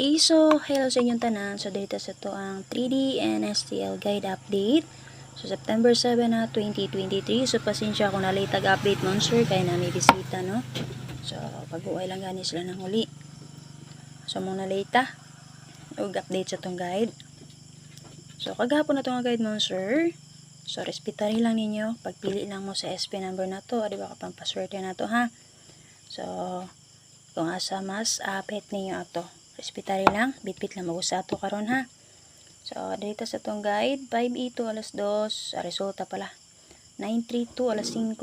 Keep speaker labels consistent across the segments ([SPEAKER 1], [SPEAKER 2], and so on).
[SPEAKER 1] Okay, so hello sa inyong tanan. So dito sa to ang 3D and STL guide update. So September 7 na 2023. So pasensya kung nalitag update monster kaya na may bisita no. So pag-uwi lang gani sila ng huli. So mong nalita og update sa tong guide. So kagahapon na tong guide monster. So respetary lang ninyo. Pagpili lang mo sa SP number na to, di ba kapang password na to ha. So kung asa mas apet ninyo ato respetary lang. Bitbit lang mag-usa ato karon ha? So dito sa tong guide 5E2 alas 2 ah, resulta pala 932 alas 5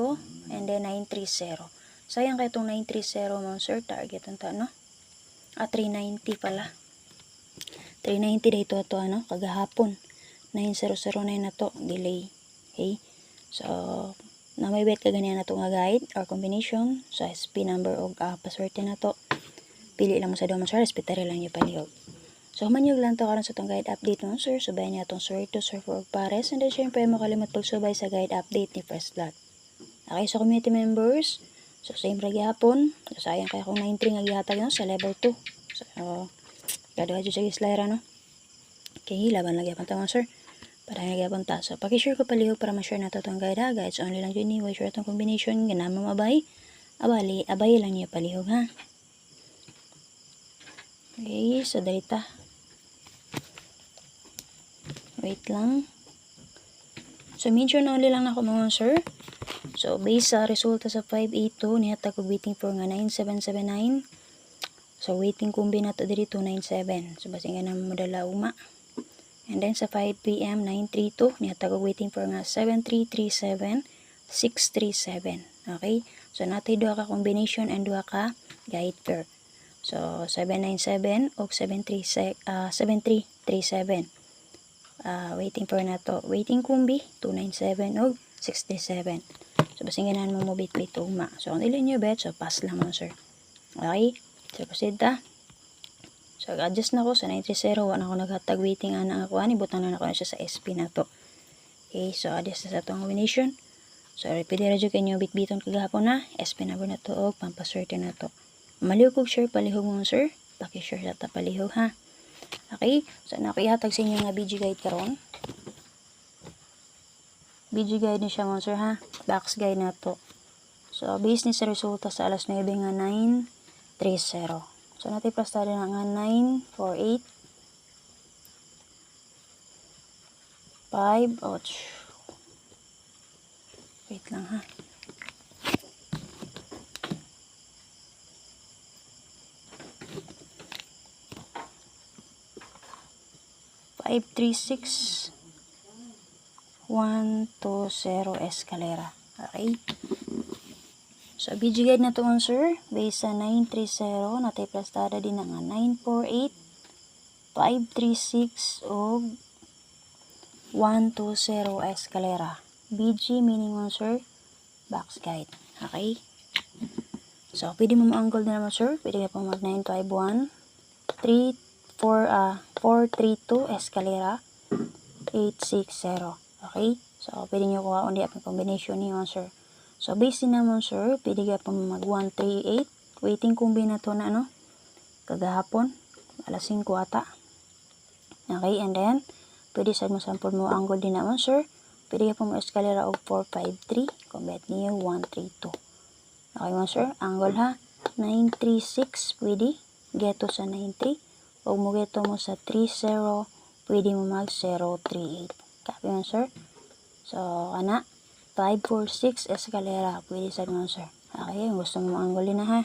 [SPEAKER 1] and then 930 sayang kay itong 930 mo sir. Target unta no? Ah 390 pala. 390 dito to ano? Kagahapon. 9009 na to. Delay. Okay? So na may bet ka ganyan na to guide or combination. Sa SP number o uh, password na to pili lang mo sa daw mo sir. Respetary lang niyo palihog. So humanyog lang to karon sa tong guide update mo sir. Subayan niya tong sir to sir for pares. And then syempre mo kalimot pagsubay sa guide update ni First Blood. Okay so community members. So same ra gyapon. So sayang kay kung 93 nga gihatag sa level 2 so kada sa gislaira no? Okay laban lagi pa tama sir. Para nga gyapon ta. So paki-share ko palihog para ma-share na to tong guide ha? Guys only lang yun ni way share tong combination. Ganama mabay. Abali abay lang niya palihog ha Okay, so data. Wait lang. So, medyo na uli lang ako mga sir. So, based sa resulta sa 582, nihatag ko waiting for nga 9779. So, waiting kumbi na to diri 297. So, basi nga na madala uma. And then, sa 5 p.m. 932, nihatag ko waiting for nga 7337, 637. Okay? So, natay duha ka combination and duha ka guide pair. So, 797 o 737, uh, 7337. Uh, waiting for na to. Waiting kumbi, 297 o 67. So, basinganan mo mo bit-bit uma. So, kung ilan nyo bet, so pass lang mo, sir. Okay? So, proceed ta. So, adjust na ko sa 930. Wala ako naghatag waiting ana ako. Ani, butang na ako na siya sa SP na to. Okay, so adjust na sa itong combination. So, repeat na rin kayo bit-biton kagahapon na. SP number na to o pampaswerte na to. Maliw kog share palihog mo sir. Paki-share sa ta palihog ha. Okay? So nakihatag sa inyo nga BG guide karon. BG guide ni siya mo sir ha. Box guide na to. So base ni sa resulta sa alas 9 nga 930. So natin plastado na nga 948 5 ouch. Wait lang ha. 536 120 escalera. Okay? So, BG guide na to sir. Base sa 930, natay plastada din nga 948 536 o 120 escalera. BG meaning sir, box guide. Okay? So, pwede mo ma-angle din naman sir. Pwede ka pong mag 951 3 4, uh, 432 escalera 860. Okay? So, pwede nyo kuha undi ang combination niyo, sir. So, base naman, sir, pwede ka pa mag 138. Waiting kumbi na to na, ano? Kagahapon. Alas 5 ata. Okay, and then, pwede sa mo sample mo angle din naman, sir. Pwede ka pa mo escalera og 453. Combet niyo 132. Okay mo, sir. Angle ha. 936. Pwede. Geto sa 93 o mugeto mo sa 30 pwede mo mag 038 copy mo sir? So kana 546 escalera. Pwede sa mo sir. Okay gusto mo angle na ha?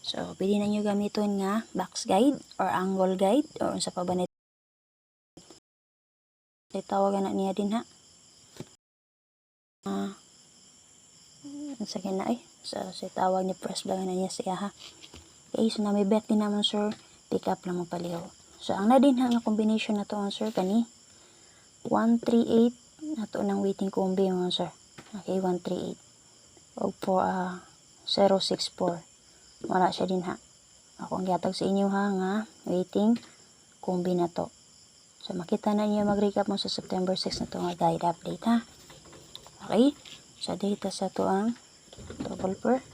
[SPEAKER 1] So pwede na nyo gamiton nga box guide or angle guide or sa pa ba na tawagan na niya din ha? Ah uh, sa kina ay? So, sa tawag ni press lang na niya siya ha? Okay so na may bet din naman sir pick up lang mo paliho. So, ang nadin nga combination na to, sir, kani 138 na to ng waiting combi, mga sir. Okay, 138. O po, uh, 064. Wala siya din, ha. Ako ang gatag sa inyo, ha, nga waiting combi na to. So, makita na niyo mag-recap mo sa September 6 na to nga guide update, ha. Okay? So, data sa to ang double per.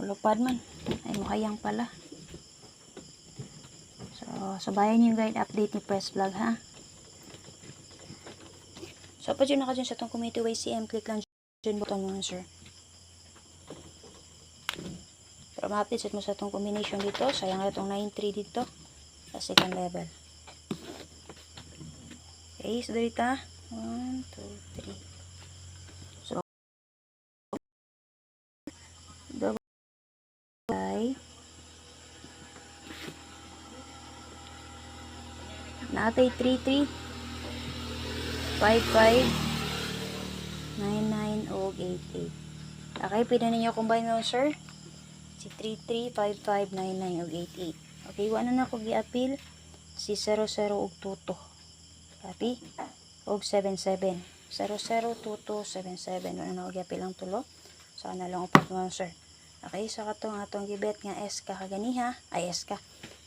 [SPEAKER 1] Malupad man. Ay, mukhayang pala. So, sabayan yung guide update ni Press Vlog, ha? So, pag yun na ka dyan sa itong committee YCM, click lang dyan button mo, sir. Para ma-update mo sa itong combination dito. Sayang na itong 9-3 dito. Sa second level. Okay, so dito. 1, 2, 3. So, double by Natay 3-3 55 99 o 88. Okay, pwede ninyo combine mo, sir. Si 335599 og 88. Okay, wala na ko gi-appeal si 00 og 22. Copy? Og 77. 002277. Wala na ko gi-appeal ang tulo. So, ana lang upat mo, sir. Okay, so katong atong gibet nga S ka kaganiha, ay S.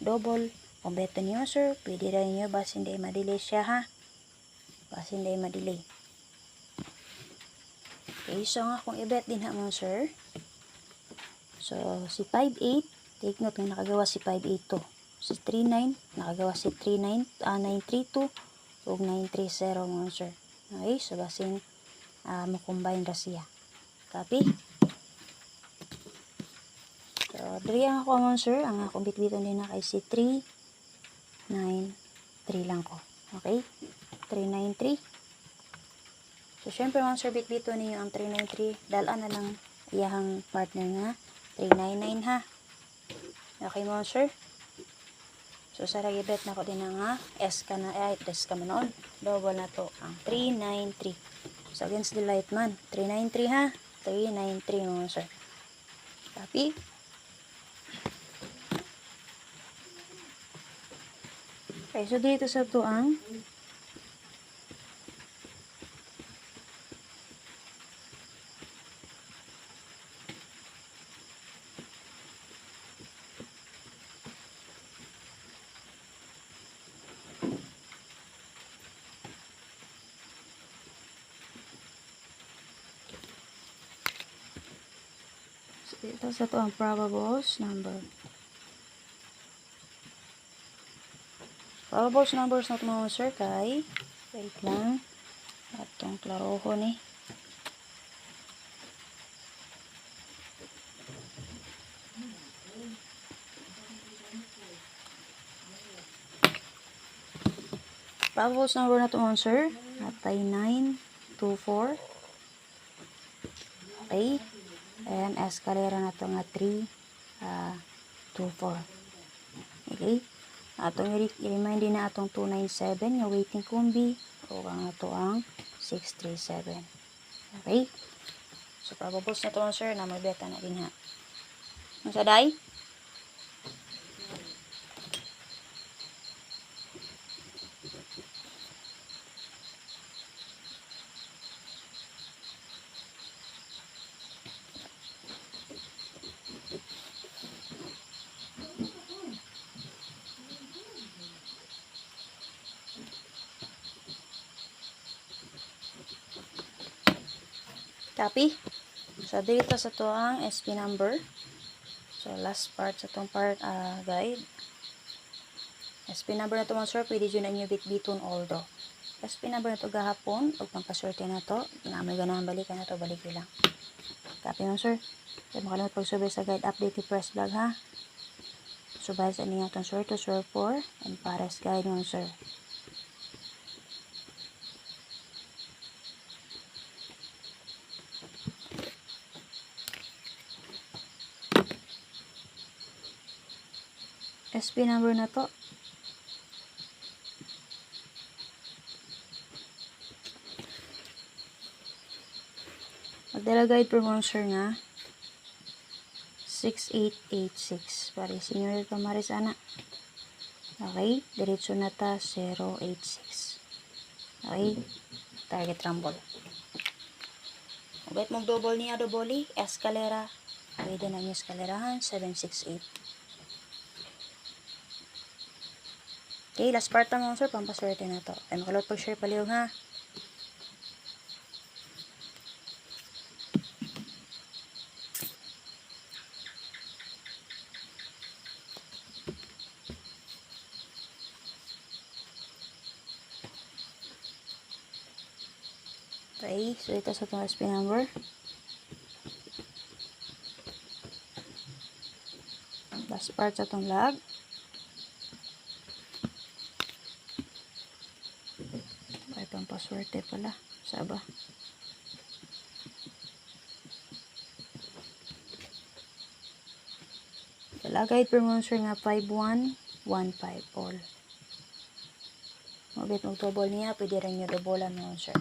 [SPEAKER 1] Double. Kung beto niyo, sir, pwede rin niyo bas hindi madelay siya, ha? Bas hindi madelay. Okay, so nga kung i-bet din ha mo, sir. So, si 5'8", take note nga nakagawa si 5'8 to. Si 3'9", nakagawa si 3'9", ah, 9'32", ug 9'30 mo, sir. Okay, so basin ah, mo ra siya. Copy? So, diri ang ako mo, sir. Ang akong bitbiton din na kay si 3, 9, 3 lang ko. Okay? 393. So, syempre, mga sir, bit-bito niyo ang 393. Dalaan na lang iyahang partner nga. 399 ha. Okay mo, sir? So, sa ragibet na ko din na nga. S ka na, ay, S ka manoon. Double na to. Ang 393. So, against the light man. 393 ha. 393 mga sir. Copy? Okay, so dito sa to ang So, dito sa to ang probables number. Probables numbers na ito mga sir kay? Wait lang. Atong klaroho ni. Probables number na ito mga sir. Atay 9 2 4 okay and escalera na ito nga 3 uh, 2 4 okay atong i-remind na atong 297 nga waiting kumbi o ang ato ang 637 okay? So probables na to sir na may beta na din ha? Ang copy. So dito sa to ang SP number. So last part sa tong part ah, guide. SP number na to mga sir pwede dyan na inyo bit-biton although. SP number na to gahapon ug pampaswerte na to. Na may ganahan balikan na to balik lang. Copy mga sir. Huwag makalimut pagsubay sa guide update ni press vlog ha? Subay sa inyo itong sir to sir 4 and pares guide mga sir SP number na to. Magdala guide per monster nga 6886 para senior kamaris ana. Okay, diretso na ta 086. Okay, target rumble. Ubet mong double niya double escalera. Pwede na niya escalerahan 768. Okay, last part na mga sir, pampaswerte na to. Ay, makalot pag-share paliw nga. Okay, so ito sa itong SP number. Last part sa itong log. Paswerte pala. Saba. Talagay per monster nga 5115 all. Mabit mo double niya, pwede rin nyo double ang monster.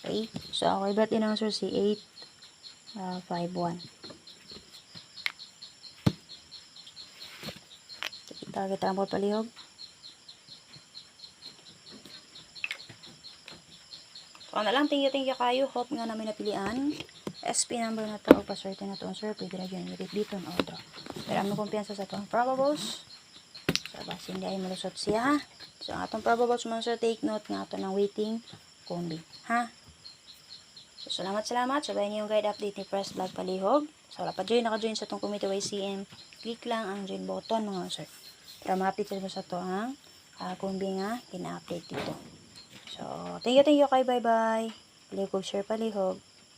[SPEAKER 1] Okay, so ako iba't in answer si 8, uh, 5, 1. Kita kita mo palihog. So, na lang, thank you, thank you kayo. Hope nga namin napilian. SP number na to, o paswerte na to, sir. Pwede na medit dito, no, draw. Pero ang kumpiyansa sa itong probables. So, basta hindi ay malusot siya. So, ang atong probables mo, sir, take note nga ito ng waiting combi. Ha? So, salamat, salamat. Sabayan niyo yung guide update ni Press Vlog Palihog. So, wala pa join, naka-join sa itong Committee YCM. Click lang ang join button, mga sir. Para ma-update mo sa ito ang uh, combi nga, kina-update dito. So, thank you, thank you kay bye-bye. Palihog, share palihog.